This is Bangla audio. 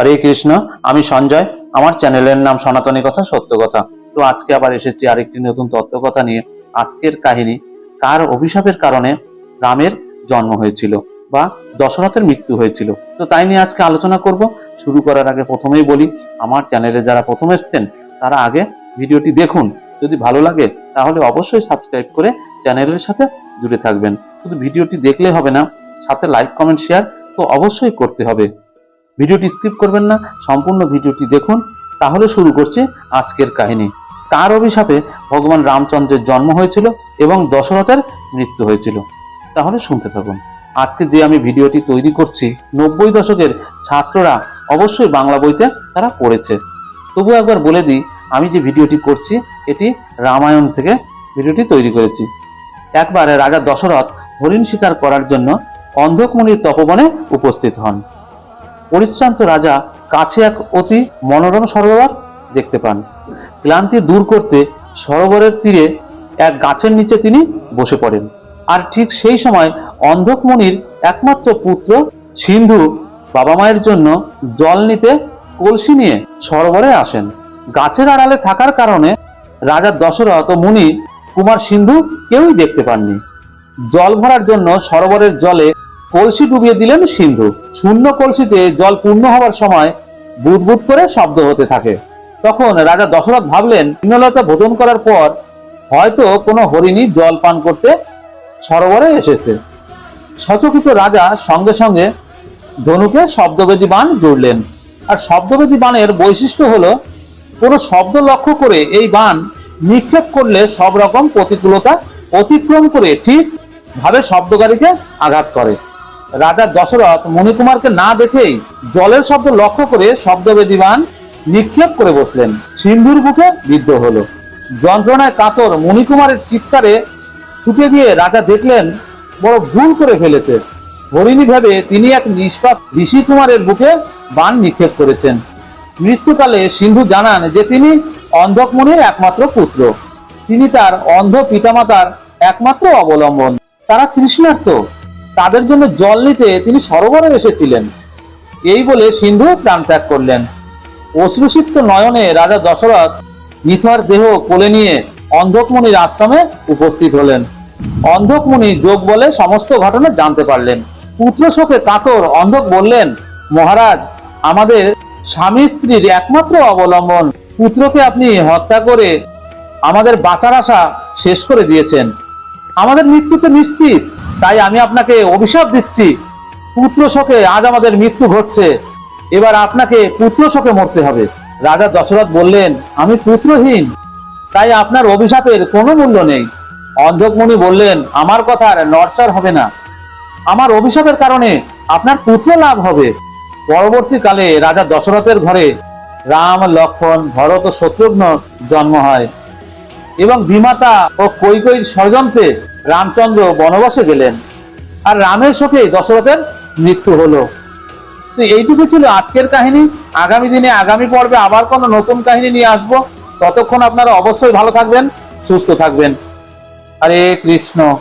হরে কৃষ্ণ, আমি সঞ্জয়। আমার চ্যানেলের নাম সনাতনী কথা, সত্য কথা। তো আজকে আবার এসেছি আরেকটি নতুন তত্ত্ব কথা নিয়ে। আজকের কাহিনী, কার অভিশাপের কারণে রামের জন্ম হয়েছিল বা দশরথের মৃত্যু হয়েছিল। তো তাই নিয়ে আজকে আলোচনা করব। শুরু করার আগে প্রথমেই বলি, আমার চ্যানেলে যারা প্রথম এসছেন, তারা আগে ভিডিওটি দেখুন। যদি ভালো লাগে, তাহলে অবশ্যই সাবস্ক্রাইব করে চ্যানেলের সাথে জুড়ে থাকবেন। শুধু ভিডিওটি দেখলে হবে না, সাথে লাইক, কমেন্ট, শেয়ার তো অবশ্যই করতে হবে। ভিডিওটি স্কিপ করবেন না, সম্পূর্ণ ভিডিওটি দেখুন। তাহলে শুরু করছি আজকের কাহিনী। কার অভিশাপে ভগবান রামচন্দ্রের জন্ম হয়েছিল এবং দশরথের মৃত্যু হয়েছিল। তাহলে শুনতে থাকুন। আজকে যে আমি ভিডিওটি তৈরি করছি, নব্বই দশকের ছাত্ররা অবশ্যই বাংলা বইতে তারা পড়েছে। তবু একবার বলে দিই, আমি যে ভিডিওটি করছি, এটি রামায়ণ থেকে ভিডিওটি তৈরি করেছি। একবার রাজা দশরথ হরিণ শিকার করার জন্য অন্ধকমণির তপবনে উপস্থিত হন। পরিশ্রান্ত রাজা কাছে এক অতি মনোরম সরোবর দেখতে পান। ক্লান্তি দূর করতে সরোবরের তীরে এক গাছের নিচে তিনি বসে পড়েন। আর ঠিক সেই সময় অন্ধকমণির একমাত্র পুত্র সিন্ধু বাবা মায়ের জন্য জল নিতে কলসি নিয়ে সরোবরে আসেন। গাছের আড়ালে থাকার কারণে রাজা দশরথ ও মুনি কুমার সিন্ধু কেউই দেখতে পাননি। জল ভরার জন্য সরোবরের জলে কলসি ডুবিয়ে দিলেন সিন্ধু। শূন্য কলসিতে জল পূর্ণ হওয়ার সময় বুদবুদ করে শব্দ হতে থাকে। তখন রাজা দশরথ ভাবলেন তৃণলতা ভোজন করার পর হয়তো কোনো হরিণী জল পান করতে সরোবরে এসেছে। সচকিত রাজা সঙ্গে সঙ্গে ধনুকে শব্দবেদী বাণ জুড়লেন। আর শব্দবেদী বাণের বৈশিষ্ট্য হলো, কোনো শব্দ লক্ষ্য করে এই বাণ নিক্ষেপ করলে সব রকম প্রতিকূলতা অতিক্রম করে ঠিক ভাবে শব্দকারীকে আঘাত করে। রাজা দশরথ মণিকুমারকে না দেখেই জলের শব্দ লক্ষ্য করে শব্দবেদী বাণ নিক্ষেপ করে বসলেন। সিন্ধুর বুকে বিদ্ধ হলো। যন্ত্রণায় কাতর মণিকুমারের চিৎকারে ছুটে গিয়ে রাজা দেখলেন, বড় ভুল করে ফেলেছে। হরিণী ভেবে তিনি এক নিষ্পাপ ঋষি কুমারের বুকে বান নিক্ষেপ করেছেন। মৃত্যুকালে সিন্ধু জানান যে তিনি অন্ধকমণির একমাত্র পুত্র। তিনি তার অন্ধ পিতামাতার একমাত্র অবলম্বন। তারা তৃষ্ণার্ত। তাদের জন্য জল নিতে তিনি সরোবরে এসেছিলেন। এই বলে সিন্ধু প্রাণ ত্যাগ করলেন। অশ্রুসিক্ত নয়নে রাজা দশরথ নিথর দেহ কোলে নিয়ে অন্ধকমণির আশ্রমে উপস্থিত হলেন। অন্ধকমণি যোগ বলে সমস্ত ঘটনা জানতে পারলেন। পুত্র শোকে কাতর অন্ধক বললেন, মহারাজ, আমাদের স্বামী স্ত্রীর একমাত্র অবলম্বন, পুত্রকে আপনি হত্যা করে আমাদের বাঁচার আশা শেষ করে দিয়েছেন। আমাদের মৃত্যু তো নিশ্চিত তাই আমি আপনাকে অভিশাপ দিচ্ছি। পুত্র শোকে আজ আমাদের মৃত্যু ঘটছে। এবার আপনাকে পুত্র শোকে মরতে হবে। রাজা দশরথ বললেন, আমি পুত্রহীন। তাই আপনার অভিশাপের কোনো মূল্য নেই। অন্ধকমণি বললেন, আমার কথার নড়চড় হবে না। আমার অভিশাপের কারণে আপনার পুত্র লাভ হবে। পরবর্তীকালে রাজা দশরথের ঘরে রাম, লক্ষণ, ভরত ও শত্রুঘ্ন জন্ম হয়। এবং বিমাতা ও কৈকৈর ষড়যন্ত্রে রামচন্দ্র বনবাসে গেলেন আর রামের শোকে দশরথের মৃত্যু হলো। তো এইটুকু ছিল আজকের কাহিনী। আগামী দিনে, আগামী পর্বে আবার কোনো নতুন কাহিনী নিয়ে আসব। ততক্ষণ আপনারা অবশ্যই ভালো থাকবেন, সুস্থ থাকবেন। আরে কৃষ্ণ।